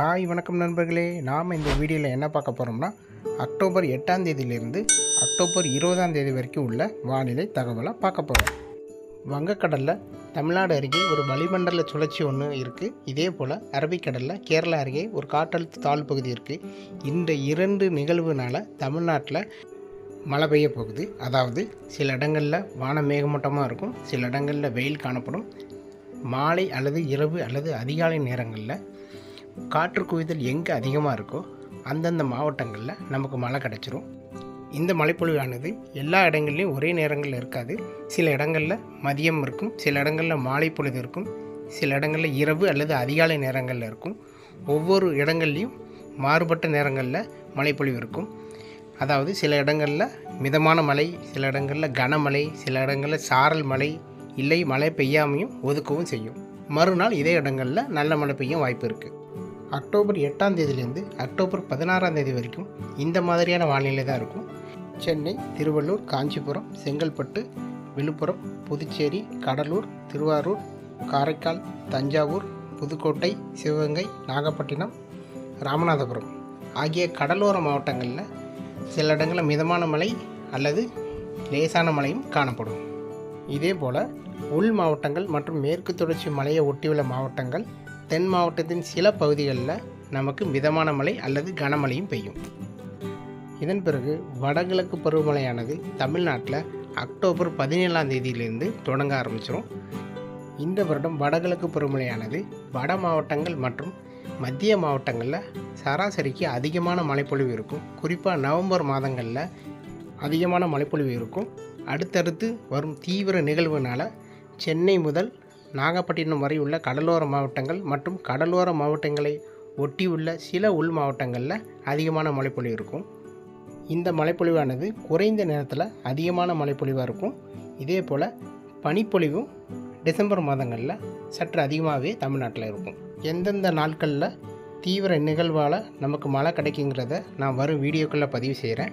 Hi வணக்கம் நண்பர்களே. நாம் இந்த வீடியோவில் என்ன பார்க்க போகிறோம்னா அக்டோபர் எட்டாம் தேதியிலிருந்து அக்டோபர் இருபதாம் தேதி வரைக்கும் உள்ள வானிலை தகவலை பார்க்க போகிறோம் வங்கக்கடலில் தமிழ்நாடு அருகே ஒரு வளிமண்டல சுழற்சி ஒன்று இருக்குது இதே போல் அரபிக்கடலில் கேரளா அருகே ஒரு காற்றழுத்த தாழ்வு பகுதி இருக்குது இந்த இரண்டு நிகழ்வுனால தமிழ்நாட்டில் மழை பெய்ய போகுது. அதாவது சில இடங்களில் வானம் மேகமூட்டமாக இருக்கும் சில இடங்களில் வெயில் காணப்படும். மாலை அல்லது இரவு அல்லது அதிகாலை நேரங்களில் காற்று குவிதல் எங்கே அதிகமாக இருக்கோ அந்தந்த மாவட்டங்களில் நமக்கு மழை கிடச்சிரும். இந்த மழைப்பொழிவானது எல்லா இடங்கள்லையும் ஒரே நேரங்களில் இருக்காது. சில இடங்களில் மதியம் இருக்கும் சில இடங்களில் மாலை பொழுது இருக்கும் சில இடங்களில் இரவு அல்லது அதிகாலை நேரங்களில் இருக்கும். ஒவ்வொரு இடங்கள்லையும் மாறுபட்ட நேரங்களில் மழைப்பொழிவு இருக்கும். அதாவது சில இடங்களில் மிதமான மழை சில இடங்களில் கனமழை சில இடங்களில் சாரல் மழை இல்லை மழை பெய்யாமையும் ஒதுக்கவும் செய்யும். மறுநாள் இதே இடங்களில் நல்ல மழை பெய்யும் வாய்ப்பு இருக்குது அக்டோபர் எட்டாம் தேதியிலேருந்து அக்டோபர் பதினாறாம் தேதி வரைக்கும் இந்த மாதிரியான வானிலை தான் இருக்கும். சென்னை திருவள்ளூர் காஞ்சிபுரம் செங்கல்பட்டு விழுப்புரம் புதுச்சேரி கடலூர் திருவாரூர் காரைக்கால் தஞ்சாவூர் புதுக்கோட்டை சிவகங்கை நாகப்பட்டினம் ராமநாதபுரம் ஆகிய கடலோர மாவட்டங்களில் சில இடங்களில் மிதமான மழை அல்லது லேசான மழையும் காணப்படும். இதே போல் உள் மாவட்டங்கள் மற்றும் மேற்கு தொடர்ச்சி மலையை ஒட்டியுள்ள மாவட்டங்கள் தென் மாவட்டத்தின் சில பகுதிகளில் நமக்கு மிதமான மழை அல்லது கனமழையும் பெய்யும். இதன் பிறகு வடகிழக்கு பருவமழையானது தமிழ்நாட்டில் அக்டோபர் பதினேழாம் தேதியிலிருந்து தொடங்க ஆரம்பிச்சிடும் இந்த வருடம் வடகிழக்கு பருவமழையானது வட மாவட்டங்கள் மற்றும் மத்திய மாவட்டங்களில் சராசரிக்கு அதிகமான மழைப்பொழிவு இருக்கும். குறிப்பாக நவம்பர் மாதங்களில் அதிகமான மழைப்பொழிவு இருக்கும். அடுத்தடுத்து வரும் தீவிர நிகழ்வுனால சென்னை முதல் நாகப்பட்டினம் வரை உள்ள கடலோர மாவட்டங்கள் மற்றும் கடலோர மாவட்டங்களை ஒட்டியுள்ள சில உள் மாவட்டங்களில் அதிகமான மழைப்பொழிவு இருக்கும். இந்த மழைப்பொழிவானது குறைந்த நேரத்தில் அதிகமான மழைப்பொழிவாக இருக்கும். இதே போல் பனிப்பொழிவும் டிசம்பர் மாதங்களில் சற்று அதிகமாகவே தமிழ்நாட்டில் இருக்கும். எந்தெந்த நாட்களில் தீவிர நிகழ்வால் நமக்கு மழை கிடைக்குங்கிறத நான் வரும் வீடியோக்களில் பதிவு செய்கிறேன்